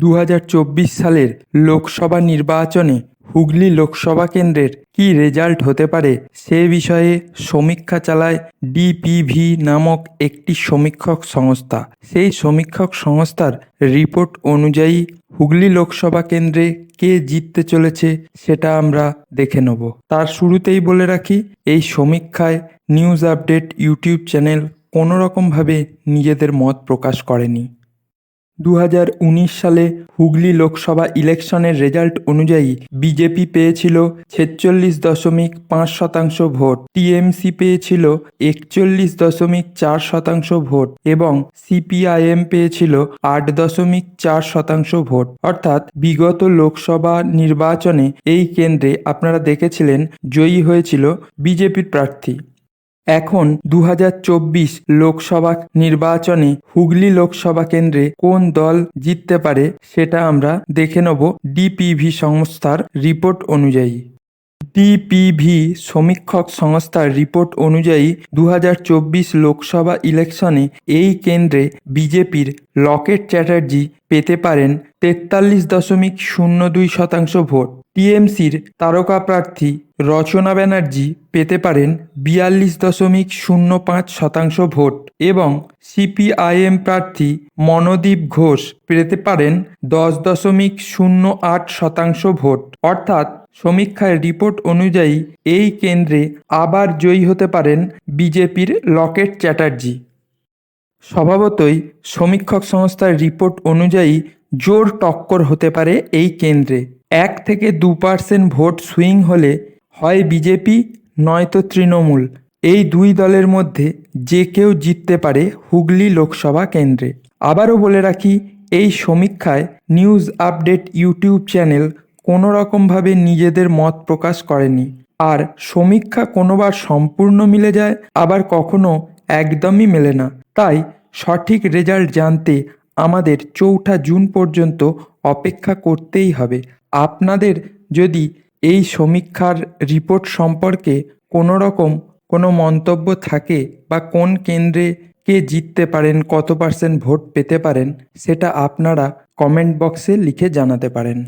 দু হাজার চব্বিশ সালের লোকসভা নির্বাচনে হুগলি লোকসভা কেন্দ্রের কী রেজাল্ট হতে পারে সে বিষয়ে সমীক্ষা চালায় ডিপিভি নামক একটি সমীক্ষক সংস্থা। সেই সমীক্ষক সংস্থার রিপোর্ট অনুযায়ী হুগলি লোকসভা কেন্দ্রে কে জিততে চলেছে সেটা আমরা দেখে নেব। তার শুরুতেই বলে রাখি, এই সমীক্ষায় নিউজ আপডেট ইউটিউব চ্যানেল কোনো রকমভাবে নিজেদের মত প্রকাশ করেনি। দু হাজার উনিশ সালে হুগলি লোকসভা ইলেকশনের রেজাল্ট অনুযায়ী বিজেপি পেয়েছিল ছেচল্লিশ দশমিক পাঁচ শতাংশ ভোট, টিএমসি পেয়েছিল একচল্লিশ দশমিক চার শতাংশ ভোট এবং সিপিআইএম পেয়েছিল আট দশমিক চার শতাংশ ভোট। অর্থাৎ বিগত লোকসভা নির্বাচনে এই কেন্দ্রে আপনারা দেখেছিলেন জয়ী হয়েছিল বিজেপির প্রার্থী। এখন দু হাজার চব্বিশ লোকসভা নির্বাচনে হুগলি লোকসভা কেন্দ্রে কোন দল জিততে পারে সেটা আমরা দেখে নেব ডিপিভি সংস্থার রিপোর্ট অনুযায়ী। ডিপিভি সমীক্ষক সংস্থার রিপোর্ট অনুযায়ী দু হাজার চব্বিশ লোকসভা ইলেকশনে এই কেন্দ্রে বিজেপির লকেট চ্যাটার্জি পেতে পারেন তেতাল্লিশ দশমিক শূন্য দুই শতাংশ ভোট। টিএমসির তারকা প্রার্থী রচনা ব্যানার্জি পেতে পারেন বিয়াল্লিশ দশমিক শূন্য পাঁচ শতাংশ ভোট এবং সিপিআইএম প্রার্থী মনোদীপ ঘোষ পেতে পারেন দশ দশমিক শূন্য আট শতাংশ ভোট। অর্থাৎ সমীক্ষার রিপোর্ট অনুযায়ী এই কেন্দ্রে আবার জয়ী হতে পারেন বিজেপির লকেট চ্যাটার্জি। স্বভাবতই সমীক্ষক সংস্থার রিপোর্ট অনুযায়ী জোর টক্কর হতে পারে এই কেন্দ্রে। এক থেকে দু পার্সেন্ট ভোট সুইং হলে হয় বিজেপি, নয়তো তৃণমূল। এই দুই দলের মধ্যে যে কেউ জিততে পারে হুগলি লোকসভা কেন্দ্রে। আবারও বলে রাখি, এই সমীক্ষায় নিউজ আপডেট ইউটিউব চ্যানেল কোনো রকমভাবে নিজেদের মত প্রকাশ করেনি। আর সমীক্ষা কোনোবার সম্পূর্ণ মিলে যায়, আবার কখনো একদমই মেলে না। তাই সঠিক রেজাল্ট জানতে আমাদের চৌঠা জুন পর্যন্ত অপেক্ষা করতেই হবে। আপনাদের যদি এই সমীক্ষার রিপোর্ট সম্পর্কে কোনো রকম কোনো মন্তব্য থাকে বা কোন কেন্দ্রে কে জিততে পারেন, কত পার্সেন্ট ভোট পেতে পারেন, সেটা আপনারা কমেন্ট বক্সে লিখে জানাতে পারেন।